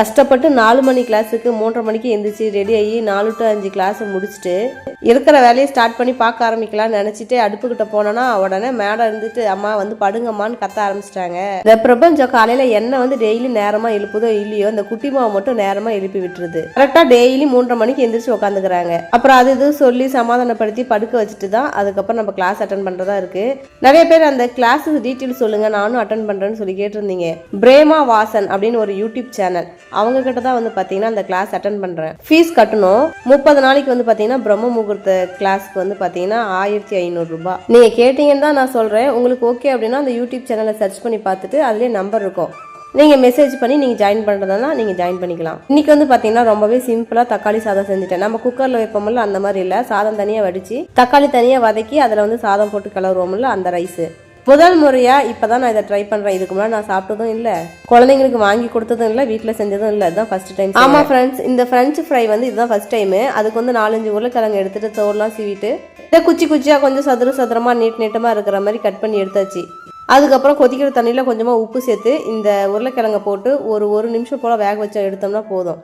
கஷ்டப்பட்டு நாலு மணி கிளாஸுக்கு மூன்றரை மணிக்கு எழுந்திரிச்சி ரெடி ஆகி நாலு டு அஞ்சு கிளாஸை முடிச்சுட்டு இருக்கிற வேலையை ஸ்டார்ட் பண்ணி பார்க்க ஆரம்பிக்கலாம்னு நினச்சிட்டு அடுப்புக்கிட்ட போனோன்னா உடனே மேடம் இருந்துட்டு அம்மா வந்து படுங்கம்மான்னு கத்த ஆரம்பிச்சிட்டாங்க. இந்த பிரபஞ்சம் காலையில் என்ன வந்து டெய்லி நேரமாக எழுப்புதோ இல்லையோ இந்த குட்டி மாவை மட்டும் நேரமாக எழுப்பி விட்டுருது. கரெக்டாக டெய்லி மூன்றரை மணிக்கு எந்திரிச்சு உட்காந்துக்கிறாங்க அப்புறம் அது இது சொல்லி சமாதானப்படுத்தி படுக்க வச்சுட்டு தான் அதுக்கப்புறம் நம்ம கிளாஸ் அட்டன் பண்ணுறதா இருக்குது நிறைய பேர் அந்த கிளாஸ் டீட்டெயில் சொல்லுங்க நானும் அட்டன் பண்ணுறேன்னு சொல்லி கேட்டிருந்தீங்க. பிரேமா வாசன் அப்படின்னு ஒரு யூடியூப் சேனல் அவங்க கிட்ட தான் வந்து பார்த்தீங்கன்னா அந்த கிளாஸ் அட்டன் பண்ணுறேன் ஃபீஸ் கட்டணும். முப்பது நாளைக்கு வந்து பார்த்தீங்கன்னா பிரம்ம கொடுத்த கிளாஸ்க்கு வந்து பார்த்தீங்கன்னா ஆயிரத்தி ஐநூறுரூபா நீங்கள் கேட்டீங்கன்னு தான் நான் சொல்கிறேன் உங்களுக்கு ஓகே அப்படின்னா அந்த யூடியூப் சேனலை சர்ச் பண்ணி பார்த்துட்டு அதுலேயே நம்பர் இருக்கும். நீங்கள் மெசேஜ் பண்ணி நீங்கள் ஜாயின் பண்ணுறதுனா நீங்கள் ஜாயின் பண்ணிக்கலாம். இன்றைக்கி வந்து பார்த்தீங்கன்னா ரொம்பவே சிம்பிளாக தக்காளி சாதம் செஞ்சுட்டேன். நம்ம குக்கரில் வைப்போம்ல அந்த மாதிரி இல்லை. சாதம் தனியாக வடித்து தக்காளி தனியாக வதக்கி அதில் வந்து சாதம் போட்டு கிளறுவோம்ல அந்த ரைஸு முதல் முறையாக இப்போ தான் நான் இதை ட்ரை பண்ணுறேன் இதுக்கு முன்னாடி நான் சாப்பிட்டதும் இல்லை. குழந்தைங்களுக்கு வாங்கி கொடுத்ததும் இல்லை வீட்டில் செஞ்சதும் இல்லை. இதுதான் ஃபஸ்ட் டைம் ஆமாம் ஃப்ரெண்ட்ஸ் இந்த ஃப்ரெஞ்ச் ஃப்ரை வந்து இதுதான் ஃபஸ்ட் டைமு அதுக்கு வந்து நாலஞ்சு உருளைக்கிழங்கு எடுத்துகிட்டு தோல்லாம் சீவிட்டு இதை குச்சி குச்சியாக கொஞ்சம் சதுர சதுரமாக நீட் நீட்டமாக இருக்கிற மாதிரி கட் பண்ணி எடுத்தாச்சு. அதுக்கப்புறம் கொதிக்கிற தண்ணியில் கொஞ்சமாக உப்பு சேர்த்து இந்த உருளைக்கிழங்கை போட்டு ஒரு ஒரு நிமிஷம் போல் வேக வச்சு எடுத்தோம்னா போதும்.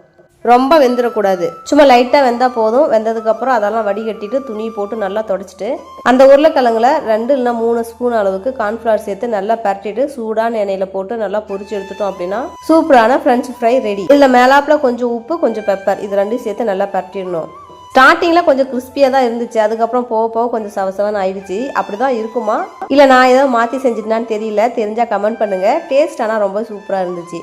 ரொம்ப வெந்துடக்கூடாது சும்மா லைட்டாக வெந்தால் போதும். வெந்ததுக்கப்புறம் அதெல்லாம் வடிகட்டிட்டு துணி போட்டு நல்லா தொடச்சிட்டு அந்த உருளைக்கிழங்குல ரெண்டு இல்லைனா மூணு ஸ்பூன் அளவுக்கு கார்ன்ஃப்ளவர் சேர்த்து நல்லா பரட்டிட்டு சூடான எண்ணெயில் போட்டு நல்லா பொரிச்சு எடுத்துட்டோம் அப்படின்னா சூப்பரான ஃப்ரெஞ்ச் ஃப்ரை ரெடி இதில் மேலாப்பில் கொஞ்சம் உப்பு கொஞ்சம் பெப்பர் இது ரெண்டையும் சேர்த்து நல்லா பரட்டிடணும். ஸ்டார்டிங்கில் கொஞ்சம் கிறிஸ்பியாக தான் இருந்துச்சு. அதுக்கப்புறம் போக போக கொஞ்சம் சவசவன்னு ஆயிடுச்சு. அப்படி தான் இருக்குமா? இல்லை நான் ஏதோ மாற்றி செஞ்சுட்டேனான்னு தெரியல. தெரிஞ்சால் கமெண்ட் பண்ணுங்கள் டேஸ்ட் ஆனால் ரொம்ப சூப்பராக இருந்துச்சு.